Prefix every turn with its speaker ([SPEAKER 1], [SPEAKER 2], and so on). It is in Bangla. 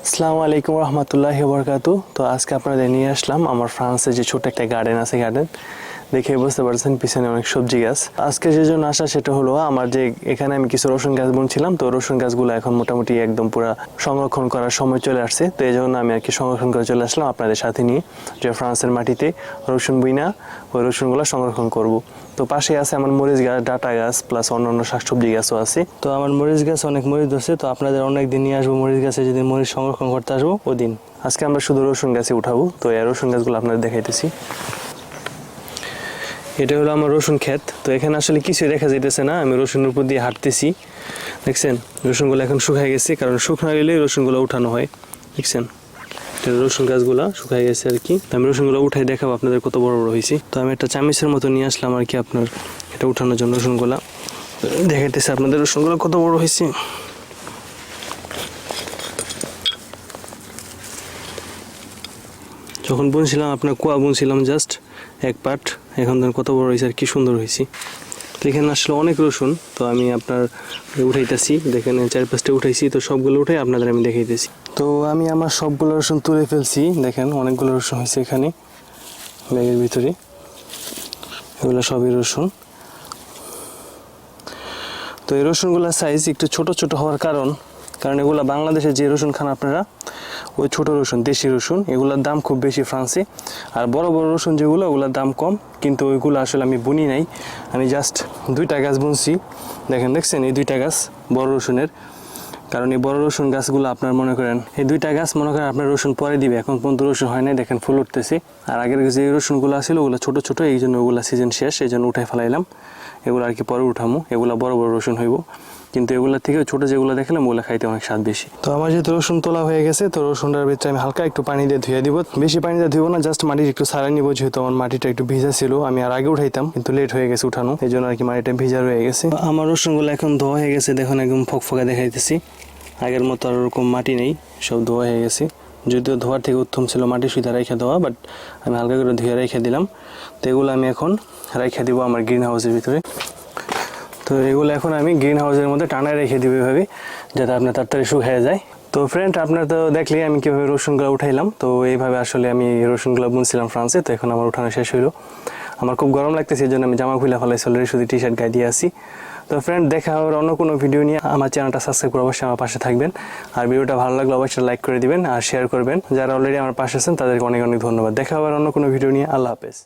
[SPEAKER 1] আসসালামু আলাইকুম রহমতুল্লাহ বরকাতু তো আজকে আপনাদের নিয়ে আসলাম আমার ফ্রান্সে যে ছোট একটা গার্ডেন আছে গার্ডেন দেখে বুঝতে পারছেন, পিছনে অনেক সবজি গাছ। আজকে যে জন্য আসা সেটা হলো, আমার যে এখানে আমি কিছু রসুন গাছ বুনছিলাম, তো রসুন গাছগুলো এখন মোটামুটি একদম পুরো সংরক্ষণ করার সময় চলে আসছে। তো এই জন্য আমি আর কি সংরক্ষণ করে চলে আসলাম আপনাদের সাথে নিয়ে, যে ফ্রান্সের মাটিতে রসুন বুইনা, ওই রসুনগুলো সংরক্ষণ করব। তো পাশে আছে আমার মরিচ গাছ, ডাটা গাছ প্লাস অন্যান্য শাকসবজি গাছও আছে। তো আমার মরিচ গাছ অনেক মরিচ ধরছে তো আপনাদের অনেক দিন নিয়ে আসব মরিচ গাছে, যেদিন মরিচ সংরক্ষণ করতে আসব, ওদিন। আজকে আমরা শুধু রসুন গাছে উঠাবো, তো এই রসুন গাছগুলো আপনাদের দেখাইতেছি। এটা হলো আমার রসুন ক্ষেত। তো এখানে আসলে কিছুই দেখা যাইতেছে না। আমি রসুনের উপর দিয়ে হাঁটতেছি। দেখছেন? রসুনগুলো এখন শুকায় গেছে। কারণ শুকনো গেলেই রসুনগুলো উঠানো হয়। দেখছেন? রসুন গাছগুলো শুকায় গেছে আর কি। আমি রসুনগুলো উঠাই দেখাবো আপনাদের কত বড় বড় হয়েছি। তো আমি একটা চামিচের মতো নিয়ে আসলাম আর কি আপনার এটা উঠানোর জন্য রসুনগুলা। দেখাইতেছে আপনাদের রসুনগুলো কত বড় হয়েছে। যখন বুনছিলাম, আপনার কুয়া বুনছিলাম জাস্ট এক পাট। এখন দেখেন কত বড় হয়েছে আর কি সুন্দর হয়েছে। তো এখানে আসলে অনেক রসুন, তো আমি আপনার উঠাইতেছি, দেখেন চার পাঁচটা উঠাইছি, তো সবগুলো উঠাই আপনাদের আমি দেখাইতেছি। তো আমি আমার সবগুলো রসুন তুলে ফেলছি, দেখেন অনেকগুলো রসুন হয়েছে এখানে, ব্যাগের ভিতরে। এগুলো সবই রসুন। তো এই রসুনগুলোর সাইজ একটু ছোট ছোট হওয়ার কারণ কারণ এগুলো বাংলাদেশে যে রসুন খান আপনারা, ওই ছোট রসুন, দেশি রসুন, এগুলোর দাম খুব বেশি ফ্রান্সে। আর বড় বড় রসুন যেগুলো, ওগুলোর দাম কম, কিন্তু ওইগুলো আসলে আমি বুনি নাই। আমি জাস্ট দুইটা গাছ বুনছি। দেখেন, দেখছেন এই দুইটা গাছ বড় রসুনের? কারণ এই বড় রসুন গাছগুলো আপনার মনে করেন, এই দুইটা গাছ মনে করেন আপনার রসুন পরে দিবে, এখন পর্যন্ত রসুন হয় নাই, দেখেন ফুল উঠতেছে। আর আগের যে রসুনগুলো ছিল, ওগুলো ছোট ছোট, এই জন্য ওগুলো সিজন শেষ, এই জন্য উঠাই ফেলাইলাম। এগুলো আর কি পরে উঠামো, এগুলো বড় বড় রসুন হইব। কিন্তু এগুলো থেকে ছোট যেগুলো দেখলাম ওগুলো খাইতে অনেক স্বাদ বেশি। তো আমার যেহেতু রসুন তোলা হয়ে গেছে তো রসুনটার ভিতরে আমি হালকা একটু পানি দিয়ে ধুয়ে দিব। বেশি পানি দিয়ে ধুবো না জাস্ট মাটি একটু সারাই নিবো যেহেতু আমার মাটিটা একটু ভিজা ছিল। আমি আর আগে উঠাইতাম কিন্তু লেট হয়ে গেছে উঠানো এই জন্য আর কি মাটিটা ভিজা রয়ে গেছে। আমার রসুনগুলো এখন ধোয়া হয়ে গেছে দেখুন একদম ফকফকা দেখাইতেছি। আগের মতো আর ওরকম মাটি নেই সব ধোয়া হয়ে গেছে। যদিও ধোয়ার থেকে উত্তম ছিল মাটি সুতা রেখে দেওয়া বাট আমি হালকা করে ধুয়ে রেখে দিলাম। তো এগুলো আমি এখন রেখে দিব আমার গ্রিন হাউসের ভিতরে। তো এগুলো এখন আমি গ্রিন হাউসের মধ্যে টানায় রেখে দিব এভাবে, যাতে আপনার তাড়াতাড়ি শুকিয়ে যায়। তো ফ্রেন্ড আপনার তো দেখলেই আমি কীভাবে রসুনগুলো উঠাইলাম। তো এইভাবে আসলে আমি রসুনগুলো বুনছিলাম ফ্রান্সে তো এখন আমার উঠানো শেষ হইল। আমার খুব গরম লাগতেছে, এই জন্য আমি জামা খুলে ফেলাইছি অলরেডি শুধু টি শার্ট গায়ে দিয়ে আসি। তো ফ্রেন্ড দেখা হবে অন্য কোনো ভিডিও নিয়ে। আমার চ্যানেলটা সাবস্ক্রাইব করে অবশ্যই আমার পাশে থাকবেন। আর ভিডিওটা ভালো লাগলে অবশ্যই লাইক করে দিবেন আর শেয়ার করবেন। যারা অলরেডি আমার পাশে আছেন, তাদেরকে অনেক অনেক ধন্যবাদ। দেখা হবে অন্য কোনো ভিডিও নিয়ে। আল্লাহ হাফেজ।